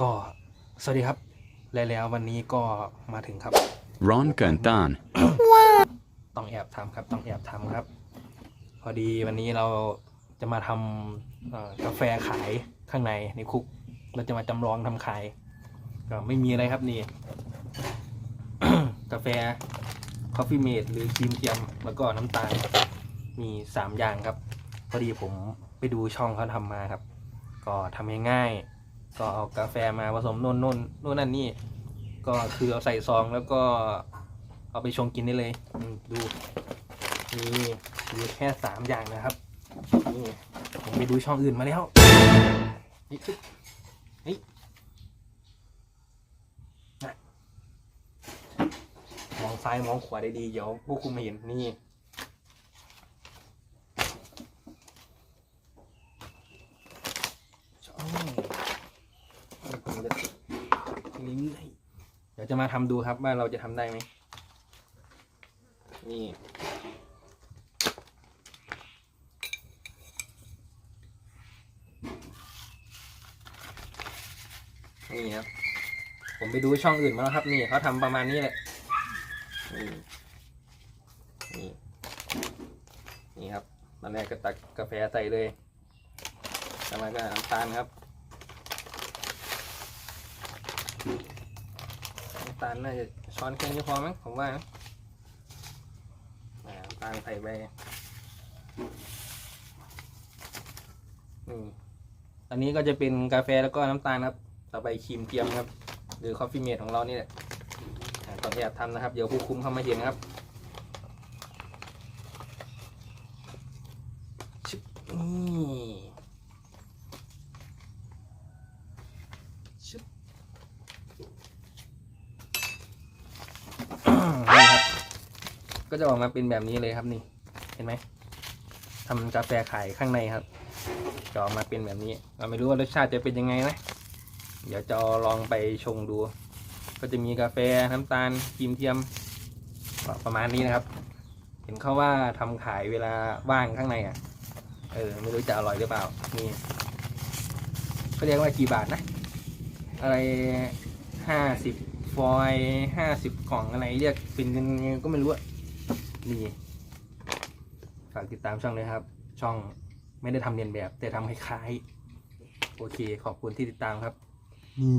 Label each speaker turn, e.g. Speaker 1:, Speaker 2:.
Speaker 1: ก็สวัสดีครับและแล้ววันนี้ก็มาถึงครับ
Speaker 2: Ron Cantan.
Speaker 1: ต้องแอบทำครับ ต้องแอบทำครับ พอดีวันนี้เราจะมาทำเอ่อกาแฟขายข้างในในคุก เราจะมาจำลองทำขาย ก็ไม่มีอะไรครับนี่ กาแฟ Coffee Mate หรือครีมเทียม แล้วก็น้ำตาล มีสามอย่างครับ พอดีผมไปดูช่องเขาทำมาครับ ก็ทำง่ายๆ ก็เอากาแฟมาผสมนู่นนู่นนู่นนั่นนี่ ก็คือเอาใส่ซองแล้วก็เอาไปชงกินได้เลยอืมดูนี่มีแค่สามอย่างนะครับนี่ผมไปดูช่องอื่นมาแล้วนี่คือเฮ้ยน่ะมองซ้ายมองขวาได้ดีเดี๋ยวพวกคุณม่เห็นนี่ช่องผมจะ ลิงก์ให้เดี๋ยวจะมาทำดูครับว่าเราจะทำได้ไหมนี่นี่ครับ ผมไปดูช่องอื่นมาแล้วครับ นี่เขาทำประมาณนี้แหละ นี่ นี่ นี่ครับตอนแรกก็ตักกาแฟใส่เลยต่อมาก็น้ำตาลครับ น้ำตาลน่าจะช้อนแค่นี้พอมั้งผมว่าน้ำตาลใส่ไปนี่อันนี้ก็จะเป็นกาแฟแล้วก็น้ำตาลครับ ต่อไปครีมเทียมครับ หรือคอฟฟี่เมดของเรานี่แหละอ่าต้องแอบทำนะครับ เดี๋ยวผู้คุมเข้ามาเห็นครับนี่ ก็จะออกมาเป็นแบบนี้เลยครับนี่ เห็นไหมทำกาแฟขายข้างในครับจะออกมาเป็นแบบนี้เราไม่รู้ว่ารสชาติจะเป็นยังไงนะ เดี๋ยวจะลองไปชงดู ก็จะมีกาแฟน้ำตาลครีมเทียมประมาณนี้นะครับ เห็นเขาว่าทำขายเวลาว่างข้างในอะ เออ ไม่รู้จะอร่อยหรือเปล่า นี่เขาเรียกว่ากี่บาทนะ อะไรห้าสิบฟอยห้าสิบกล่องอะไรเรียกเป็นเงินยังไงก็ไม่รู้อะ นี่ฝากติดตามช่องเลยครับ ช่องไม่ได้ทำเรียนแบบ แต่ทำคล้ายๆโอเค ขอบคุณที่ติดตามครับ นี่